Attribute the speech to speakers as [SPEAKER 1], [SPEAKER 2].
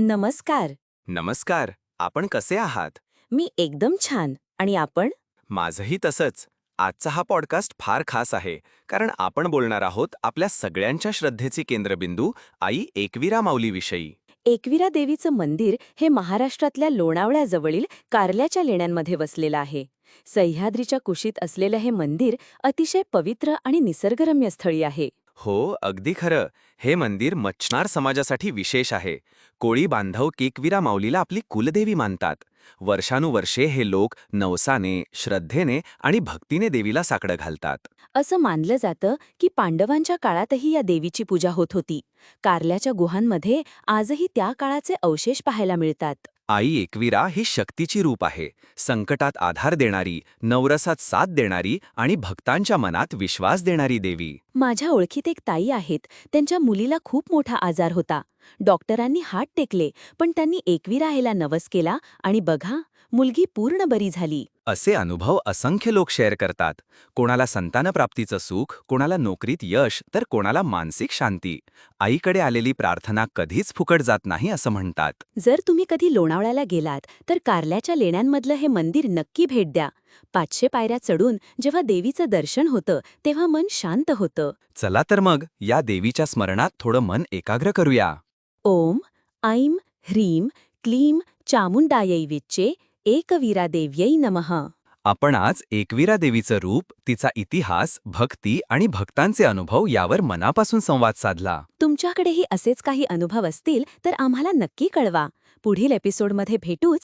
[SPEAKER 1] नमस्कार.
[SPEAKER 2] नमस्कार. आपण कसे आहात?
[SPEAKER 1] मी एकदम छान. आणि आपण?
[SPEAKER 2] माझंही तसंच. आजचा हा पॉडकास्ट फार खास आहे कारण आपण बोलणार आहोत आपल्या सगळ्यांच्या श्रद्धेचे केंद्रबिंदू आई एकविरा माऊलीविषयी.
[SPEAKER 1] एकविरा देवीचं मंदिर हे महाराष्ट्रातल्या लोणावळ्याजवळील कारल्याच्या लेण्यांमध्ये वसलेलं आहे. सह्याद्रीच्या कुशीत असलेलं हे मंदिर अतिशय पवित्र आणि निसर्गरम्य स्थळी आहे.
[SPEAKER 2] हो अगदी खरं. हे मंदिर मच्छणार समाजासाठी विशेष आहे. कोळी बांधव केकविरा माऊलीला आपली कुलदेवी मानतात. वर्षानुवर्षे हे लोक नवसाने श्रद्धेने आणि भक्तीने देवीला साकडं घालतात.
[SPEAKER 1] असं मानलं जातं की पांडवांच्या काळातही या देवीची पूजा होत होती. कारल्याच्या गुहांमध्ये आजही त्या काळाचे अवशेष पाहायला मिळतात.
[SPEAKER 2] आई एकविरा ही शक्तीची रूप आहे संकटात आधार देणारी नवरसात साथ देणारी आणि भक्तांच्या मनात विश्वास देणारी देवी.
[SPEAKER 1] माझ्या ओळखीत एक ताई आहेत त्यांच्या मुलीला खूप मोठा आजार होता. डॉक्टरांनी हात टेकले पण त्यांनी एकविरा यायला नवस केला आणि बघा मुलगी पूर्ण बरी झाली.
[SPEAKER 2] असे अनुभव असंख्य लोक शेअर करतात. कोणाला संतानप्राप्तीचं सुख कोणाला नोकरीत यश तर कोणाला मानसिक शांती. आईकडे आलेली प्रार्थना कधीच फुकट जात नाही असं म्हणतात.
[SPEAKER 1] जर तुम्ही कधी लोणावळ्याला गेलात तर कारल्याच्या लेण्यांमधलं हे मंदिर नक्की भेट द्या. पाचशे पायऱ्या चढून जेव्हा देवीचं दर्शन होतं तेव्हा मन शांत होतं.
[SPEAKER 2] चला तर मग या देवीच्या स्मरणात थोडं मन एकाग्र करूया.
[SPEAKER 1] ओम ऐं ह्रीं क्लीं चामुंडायै विच्चे एकवीरादेव्यै नमः.
[SPEAKER 2] आपण आज एकविरा देवीचं रूप तिचा इतिहास भक्ती आणि भक्तांचे अनुभव यावर मनापासून संवाद साधला.
[SPEAKER 1] तुमच्याकडेही असेच काही अनुभव असतील तर आम्हाला नक्की कळवा. पुढील एपिसोडमध्ये भेटूच